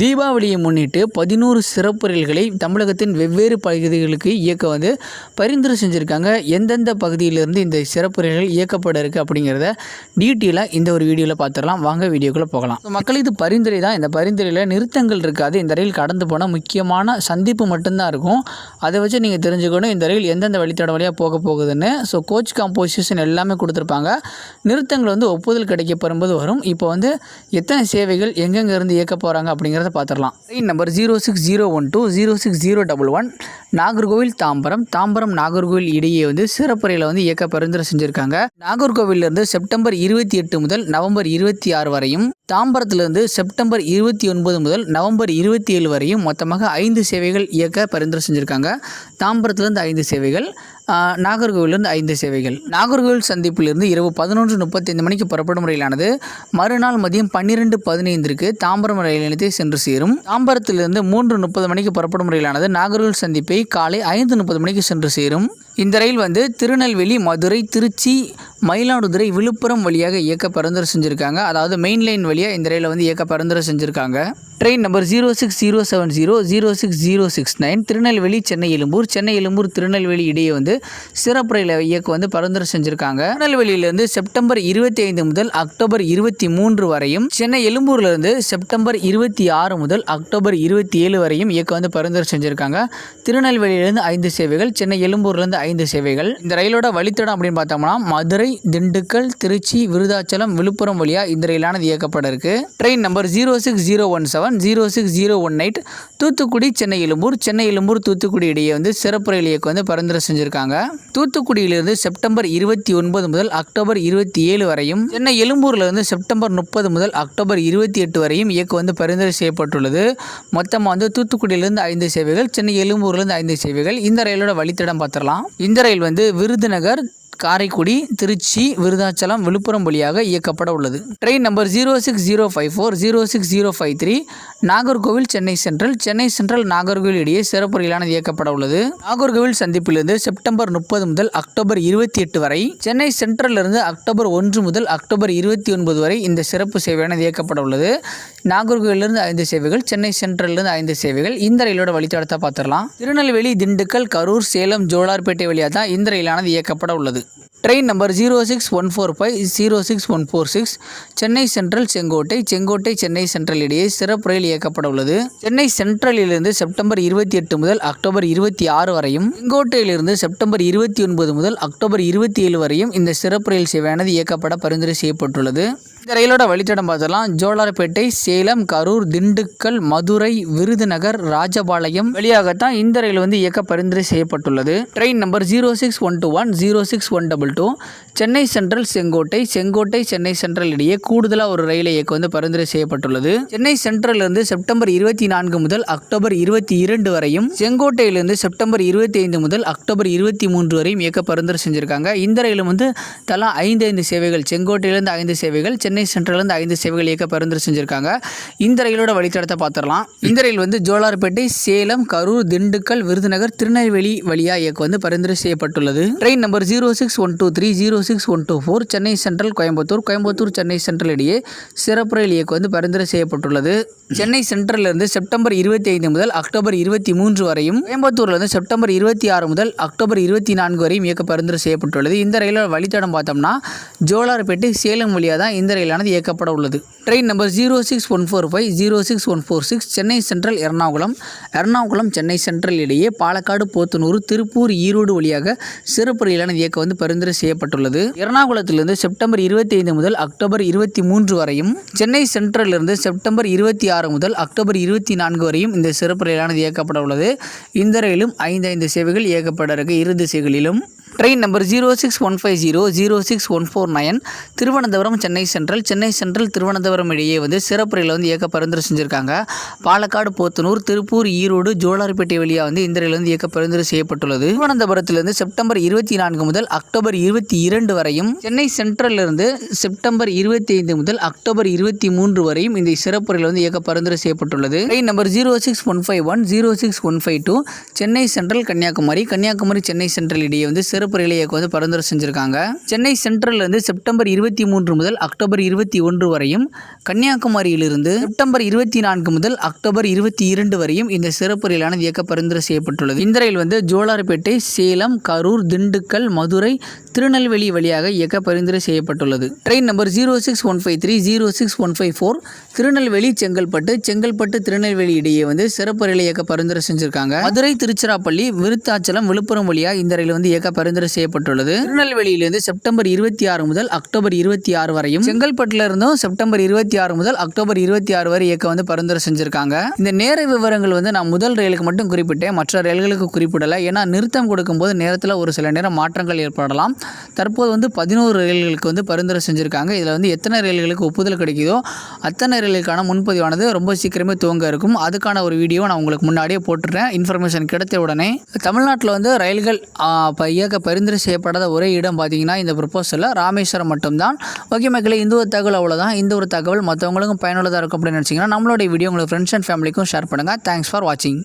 தீபாவளியை முன்னிட்டு பதினோரு சிறப்பு ரயில்களை தமிழகத்தின் வெவ்வேறு பகுதிகளுக்கு இயக்க வந்து பரிந்துரை செஞ்சுருக்காங்க. எந்தெந்த பகுதியிலிருந்து இந்த சிறப்பு ரயில்கள் இயக்கப்பட இருக்குது அப்படிங்கிறத டீட்டெயிலாக இந்த ஒரு வீடியோவில் பார்த்துடலாம். வாங்க வீடியோக்குள்ளே போகலாம். மக்கள் இது பரிந்துரை தான். இந்த பரிந்துரையில் நிறுத்தங்கள் இருக்காது. இந்த ரயில் கடந்து போனால் முக்கியமான சந்திப்பு மட்டும்தான் இருக்கும். அதை வச்சு நீங்கள் தெரிஞ்சுக்கணும் இந்த ரயில் எந்தெந்த வழித்தட வழியாக போக போகுதுன்னு. ஸோ கோச் காம்போசிஷன் எல்லாமே கொடுத்துருப்பாங்க. நிறுத்தங்கள் வந்து ஒப்புதல் கிடைக்க பெறும்போது வரும். இப்போ வந்து எத்தனை சேவைகள் எங்கெங்கேருந்து இயக்க போகிறாங்க அப்படிங்கிறத பார்த்துடலாம். Train number zero six zero one two zero six zero double one Nagercoil Tambaram. Tambaram Nagercoil இடையே வந்து சிறப்பு வந்து இயக்க பரிந்துரை செஞ்சுருக்காங்க. நாகர்கோவிலிருந்து செப்டம்பர் இருபத்தி எட்டு முதல் நவம்பர் இருபத்தி ஆறு வரையும் தாம்பரத்திலிருந்து செப்டம்பர் இருபத்தி ஒன்பது முதல் நவம்பர் இருபத்தி ஏழு வரையும் மொத்தமாக ஐந்து சேவைகள் இயக்க பரிந்துரை செஞ்சுருக்காங்க. தாம்பரத்துலேருந்து ஐந்து சேவைகள் நாகர்கோவிலிருந்து ஐந்து சேவைகள். நாகர்கோவில் சந்திப்பிலிருந்து இரவு பதினொன்று முப்பத்தைந்து மணிக்கு புறப்படும் ரயிலானது மறுநாள் மதியம் பன்னிரெண்டு பதினைந்திற்கு தாம்பரம் ரயில் நிலையத்தை சென்று சேரும். தாம்பரத்திலிருந்து மூன்று முப்பது மணிக்கு புறப்படும் ரயிலானது நாகர்கோவில் சந்திப்பை காலை ஐந்து முப்பது மணிக்கு சென்று சேரும். இந்த ரயில் வந்து திருநெல்வேலி மதுரை திருச்சி மயிலாடுதுறை விழுப்புரம் வழியாக இயக்க பரிந்துரை செஞ்சுருக்காங்க. அதாவது மெயின் லைன் வழியாக இந்த ரயிலை வந்து இயக்க பரிந்துரை செஞ்சுருக்காங்க. Train number zero six zero seven zero zero six zero six nine Tirunelveli Chennai Egmore. Chennai Egmore Tirunelveli இடையே வந்து சிறப்பு ரயில் இயக்கம் வந்து பரிந்துரை செஞ்சுருக்காங்க. திருநெல்வேலியிலிருந்து செப்டம்பர் இருபத்தி ஐந்து முதல் அக்டோபர் இருபத்தி மூன்று வரையும் சென்னை எழும்பூர்லேருந்து செப்டம்பர் இருபத்தி ஆறு முதல் அக்டோபர் இருபத்தி ஏழு வரையும் இயக்கம் வந்து பரிந்துரை செஞ்சுருக்காங்க. திருநெல்வேலியிலேருந்து ஐந்து சேவைகள் சென்னை எழும்பூர்லேருந்து ஐந்து சேவைகள். இந்த ரயிலோட வழித்தடம் அப்படின்னு பார்த்தோம்னா மதுரை திண்டுக்கல் திருச்சி விருதாச்சலம் விழுப்புரம் வழியாக இந்த ரயிலானது இயக்கப்பட இருக்குது train number zero six zero one seven zero six zero one eight Thoothukudi Chennai Egmore. Chennai Egmore Thoothukudi இடையே வந்து சிறப்பு ரயில் இயக்கம் வந்து பரிந்துரை செஞ்சுருக்காங்க. தூத்துக்குடியிலிருந்து செப்டம்பர் இருபத்தி ஒன்பது முதல் அக்டோபர் இருபத்தி ஏழு வரையும் சென்னை எழும்பூர்லேருந்து செப்டம்பர் முப்பது முதல் அக்டோபர் இருபத்தி எட்டு வரையும் இயக்கம் வந்து பரிந்துரை செய்யப்பட்டுள்ளது. மொத்தமாக வந்து தூத்துக்குடியிலிருந்து ஐந்து சேவைகள் சென்னை எழும்பூர்லேருந்து ஐந்து சேவைகள். இந்த ரயிலோட வழித்தடம் பார்த்துடலாம். இந்த ரயில் வந்து விருதுநகர் காரைக்குடி திருச்சி விருதாச்சலம் விழுப்புரம் வழியாக இயக்கப்பட உள்ளது. Train number zero six zero five four zero six zero five three Nagercoil Chennai central. Chennai central Nagercoil இடையே சிறப்பு ரயிலானது இயக்கப்பட உள்ளது. நாகர்கோவில் சந்திப்பிலிருந்து செப்டம்பர் முப்பது முதல் அக்டோபர் இருபத்தி எட்டு வரை சென்னை சென்ட்ரலிருந்து அக்டோபர் ஒன்று முதல் அக்டோபர் இருபத்தி ஒன்பது வரை இந்த சிறப்பு சேவையானது இயக்கப்பட உள்ளது. நாகர்கோவிலிருந்து ஐந்து சேவைகள் சென்னை சென்ட்ரலிருந்து ஐந்து சேவைகள். இந்த ரயிலோட வழித்தடத்தை பார்த்துடலாம். திருநெல்வேலி திண்டுக்கல் கரூர் சேலம் ஜோலார்பேட்டை வழியாக தான் இந்த ரயிலானது இயக்கப்பட உள்ளது. Train number zero six one four five zero six one four six Chennai central Sengottai Sengottai Chennai central இடையே சிறப்பு ரயில் இயக்கப்பட உள்ளது. சென்னை சென்ட்ரலிலிருந்து செப்டம்பர் இருபத்தி எட்டு முதல் அக்டோபர் இருபத்தி ஆறு வரையும் செங்கோட்டையிலிருந்து செப்டம்பர் இருபத்தி ஒன்பது முதல் அக்டோபர் இருபத்தி ஏழு வரையும் இந்த சிறப்பு ரயில் சேவையானது இயக்கப்பட பரிந்துரை செய்யப்பட்டுள்ளது. இந்த ரயிலோட வழித்தடம் பார்த்தலாம் ஜோலார்பேட்டை சேலம் கரூர் திண்டுக்கல் மதுரை விருதுநகர் ராஜபாளையம் வழியாகத்தான் இந்த ரயில் வந்து இயக்க பரிந்துரை செய்யப்பட்டுள்ளது. Train number zero six one two one zero six one double two. Chennai central Sengottai Sengottai Chennai central இடையே கூடுதலாக ஒரு ரயிலை இயக்க வந்து பரிந்துரை செய்யப்பட்டுள்ளது. சென்னை சென்ட்ரலிருந்து செப்டம்பர் இருபத்தி நான்கு முதல் அக்டோபர் இருபத்தி இரண்டு வரையும் செங்கோட்டையிலிருந்து செப்டம்பர் இருபத்தி ஐந்து முதல் அக்டோபர் இருபத்தி மூன்று வரையும் இயக்க பரிந்துரை செஞ்சிருக்காங்க. இந்த ரயிலும் வந்து தலா ஐந்து ஐந்து சேவைகள் செங்கோட்டையிலிருந்து ஐந்து சேவைகள் சென்னை சென்ட்ரலிருந்து ஐந்து சேவைகள் இயக்க பரிந்துரை செஞ்சிருக்காங்க. இந்த ரயிலோட வழித்தடத்தை பார்த்துடலாம். இந்த ரயில் வந்து ஜோலார்பேட்டை சேலம் கரூர் திண்டுக்கல் விருதுநகர் திருநெல்வேலி வழியா இயக்க வந்து பரிந்துரை செய்யப்பட்டுள்ளது. Train number zero six one two three zero six one two four Chennai central Coimbatore. Coimbatore Chennai central இடையே சிறப்பு ரயில் இயக்க வந்து பரிந்துரை செய்யப்பட்டுள்ளது. சென்னை சென்ட்ரலிருந்து செப்டம்பர் இருபத்தி ஐந்து முதல் அக்டோபர் இருபத்தி மூன்று வரையும் கோயம்புத்தூர்லேருந்து செப்டம்பர் இருபத்தி ஆறு முதல் அக்டோபர் இருபத்தி நான்கு வரையும் இயக்க பரிந்துரை செய்யப்பட்டுள்ளது. இந்த ரயிலோட வழித்தடம் பார்த்தோம்னா ஜோலார்பேட்டை சேலம் வழியாக தான் இந்த ரயிலானது இயக்கப்பட உள்ளது. Train number zero six one four five zero six one four six Chennai Central Ernakulam. Ernakulam Chennai Central இடையே பாலக்காடு போத்தனூர் திருப்பூர் ஈரோடு வழியாக சிறப்பு ரயிலானது இயக்கம் வந்து பரிந்துரை செய்யப்பட்டுள்ளது. எர்ணாகுளத்திலிருந்து செப்டம்பர் இருபத்தி ஐந்து முதல் அக்டோபர் இருபத்தி மூன்று வரையும் சென்னை சென்ட்ரலிருந்து செப்டம்பர் இருபத்தி ஆறு முதல் அக்டோபர் இருபத்தி நான்கு வரையும் இந்த சிறப்பு ரயிலானது இயக்கப்பட உள்ளது. இந்த ரயிலும் ஐந்து ஐந்து சேவைகள் இயக்கப்பட இருக்கு. இரு திசைகளிலும் train number zero six one five zero zero six one four nine Thiruvananthapuram Chennai central. Chennai central Thiruvananthapuram இடையே வந்து சிறப்பு ரயில் வந்து இயக்க பரிந்துரை செஞ்சுருக்காங்க. பாலக்காடு போத்தனூர் திருப்பூர் ஈரோடு ஜோலார்பேட்டை வழியாக வந்து இந்த ரயில் வந்து இயக்க பரிந்துரை செய்யப்பட்டுள்ளது. திருவனந்தபுரத்திலிருந்து செப்டம்பர் இருபத்தி நான்கு முதல் அக்டோபர் இருபத்தி இரண்டு வரையும் சென்னை சென்ட்ரலிருந்து செப்டம்பர் இருபத்தி ஐந்து முதல் அக்டோபர் இருபத்தி மூன்று வரையும் இந்த சிறப்பு ரயில் வந்து இயக்க பரிந்துரை செய்யப்பட்டுள்ளது. Train number zero six one five one zero six one five two Chennai central Kanniyakumari Kanniyakumari Chennai central இடையே வந்து சிறப்பு சிறப்பு ரயில் இயக்கம் வந்து பரிந்துரை செஞ்சுருக்காங்க. சென்னை சென்ட்ரல்லேருந்து செப்டம்பர் இருபத்தி மூன்று முதல் அக்டோபர் இருபத்தி ஒன்று வரையும் கன்னியாகுமரியிலிருந்து செப்டம்பர் இருபத்தி நான்கு முதல் அக்டோபர் இருபத்தி இரண்டு வரையும் இந்த சிறப்பு ரயிலானது இயக்க பரிந்துரை செய்யப்பட்டுள்ளது. இந்த ரயில் வந்து ஜோலார்பேட்டை சேலம் கரூர் திண்டுக்கல் மதுரை திருநெல்வேலி வழியாக இயக்க பரிந்துரை செய்யப்பட்டுள்ளது. Train number zero six one five three zero six one five four Tirunelveli Chengalpattu Chengalpattu Tirunelveli இடையே வந்து சிறப்பு ரயில் இயக்க பரிந்துரை செஞ்சிருக்காங்க. மதுரை திருச்சிராப்பள்ளி விருத்தாச்சலம் விழுப்புரம் வழியாக இந்த ரயில் வந்து இயக்க பரிந்துரை செய்யப்பட்டுள்ளது. திருநெல்வேலியிலிருந்து செப்டம்பர் இருபத்தி ஆறு முதல் அக்டோபர் இருபத்தி ஆறு வரையும் செங்கல்பட்டுல இருந்தும் செப்டம்பர் இருபத்தி ஆறு முதல் அக்டோபர் இருபத்தி ஆறு வரை இயக்க வந்து பரிந்துரை செஞ்சிருக்காங்க. இந்த நேர விவரங்கள் வந்து நான் முதல் ரயிலுக்கு மட்டும் குறிப்பிட்டேன். மற்ற ரயில்களுக்கு குறிப்பிடலை. ஏன்னா நிறுத்தம் கொடுக்கும்போது நேரத்தில் ஒரு சில நேரம் மாற்றங்கள் ஏற்படலாம். தற்போது வந்து பதினோரு ரயில்களுக்கு வந்து பரிந்துரை செஞ்சுருக்காங்க. இதில் வந்து எத்தனை ரயில்களுக்கு ஒப்புதல் கிடைக்குதோ அத்தனை ரயில்களுக்கான முன்பதிவானது ரொம்ப சீக்கிரமே துவங்க இருக்கும். அதுக்கான ஒரு வீடியோ நான் உங்களுக்கு முன்னாடியே போட்டுறேன். இன்ஃபர்மேஷன் கிடைத்த உடனே தமிழ்நாட்டில் வந்து ரயில்கள் இயக்க பரிந்துரை செய்யப்படாத ஒரே இடம் பார்த்தீங்கன்னா இந்த ப்ரொப்போசலில் ராமேஸ்வரம் மட்டும்தான். ஓகே மக்களே இந்த ஒரு தகவல் அவ்வளோதான் இந்த ஒரு தகவல் மற்றவங்களுக்கும் பயனுள்ளதாக இருக்கும் அப்படின்னு நினச்சிங்கன்னா நம்மளுடைய வீடியோ உங்களுக்கு ஃப்ரெண்ட்ஸ் அண்ட் ஃபேமிலிக்கும் ஷேர் பண்ணுங்கள் தேங்க்ஸ் ஃபார் வாட்சிங்